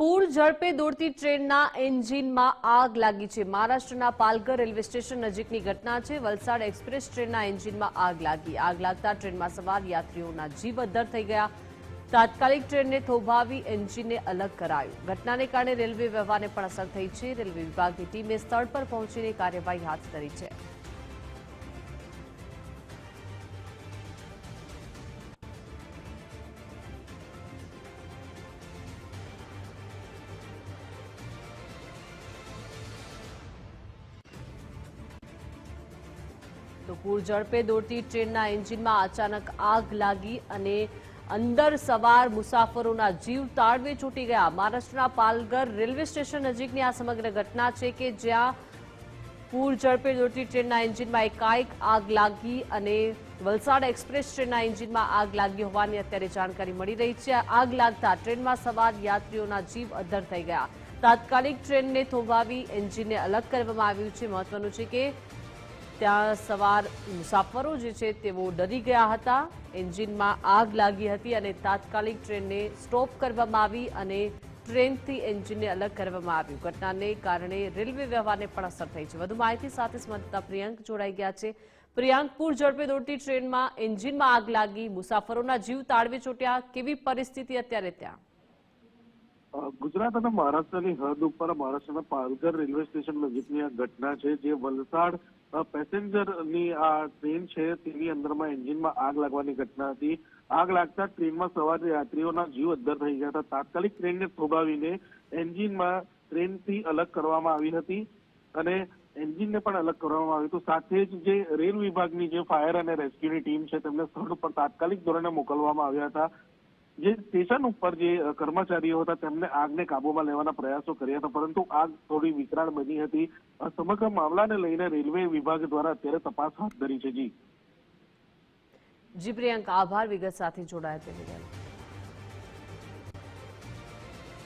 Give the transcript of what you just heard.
પૂર ઝડપે દોડતી ટ્રેનના એન્જિનમાં આગ લાગી છે. મહારાષ્ટ્રના પાલઘર રેલવે સ્ટેશન નજીકની ઘટના છે. વલસાડ એક્સપ્રેસ ટ્રેનના એન્જિનમાં આગ લાગી. આગ લાગતા ટ્રેનમાં સવાર યાત્રીઓના જીવ અદ્ધર થઈ ગયા. તાત્કાલિક ટ્રેનને થોભાવી એન્જિનને અલગ કરાયું. ઘટનાને કારણે રેલવે વ્યવહારને પણ અસર થઈ છે. રેલવે વિભાગની ટીમે સ્થળ પર પહોંચીને કાર્યવાહી હાથ ધરી છે. તો પૂર ઝડપે દોડતી ટ્રેનના એન્જિનમાં અચાનક આગ લાગી અને અંદર સવાર મુસાફરોના જીવ તાળવે છૂટી ગયા. મહારાષ્ટ્રના પાલઘર રેલવે સ્ટેશન નજીકની આ સમગ્ર ઘટના છે કે જ્યાં પૂર ઝડપે દોડતી ટ્રેનના એન્જિનમાં એકાએક આગ લાગી અને વલસાડ એક્સપ્રેસ ટ્રેનના એન્જિનમાં આગ લાગી હોવાની અત્યારે જાણકારી મળી રહી છે. આગ લાગતા ટ્રેનમાં સવાર યાત્રીઓના જીવ અદ્ધર થઈ ગયા. તાત્કાલિક ટ્રેનને થોભાવી એન્જિનને અલગ કરવામાં આવ્યું છે. મહત્વનું છે કે ત્યાં સવાર મુસાફરો જે છે તેઓ ડરી ગયા હતા. એન્જિનમાં આગ લાગી હતી અને તાત્કાલિક ટ્રેનને સ્ટોપ કરવામાં આવી અને ટ્રેનથી એન્જિનને અલગ કરવામાં આવ્યું. ઘટનાને કારણે રેલવે વ્યવહારને પણ અસર થઈ છે. વધુ માહિતી સાથે સંબંધતા પ્રિયંક જોડાઈ ગયા છે. પ્રિયાંક, પૂર ઝડપે દોડતી ટ્રેનમાં એન્જિનમાં આગ લાગી. મુસાફરોના જીવ તાળવે ચોટ્યા. કેવી પરિસ્થિતિ અત્યારે ત્યાં? ગુજરાત અને મહારાષ્ટ્રની હદ ઉપર મહારાષ્ટ્રના પાલઘર રેલવે સ્ટેશન નજીકની આ ઘટના છે, જે વલસાડ પેસેન્જરની આ ટ્રેન છે, તેની અંદરમાં એન્જિનમાં આગ લાગવાની ઘટના હતી. આગ લાગતા ટ્રેનમાં સવાર યાત્રીઓના જીવ અદ્ધર થઈ ગયા હતા. તાત્કાલિક ટ્રેનને થોભાવીને એન્જિનમાં ટ્રેનથી અલગ કરવામાં આવી હતી અને એન્જિનને પણ અલગ કરવામાં આવ્યું હતું. સાથે જ જે રેલ વિભાગની જે ફાયર અને રેસ્ક્યુની ટીમ છે, તેમને સ્થળ ઉપર તાત્કાલિક ધોરણે મોકલવામાં આવ્યા હતા. જે સ્ટેશન ઉપર જે કર્મચારીઓ હતા, તેમને આગને કાબુમાં લેવાના પ્રયાસો કર્યા હતા, પરંતુ આગ થોડી વિકરાળ બની હતી. આ સમગ્ર મામલાને લઈને રેલવે વિભાગ દ્વારા અત્યારે તપાસ હાથ ધરી છે, જી. જી, પ્રિયંકા, આભાર. વિગત સાથે જોડાયા તે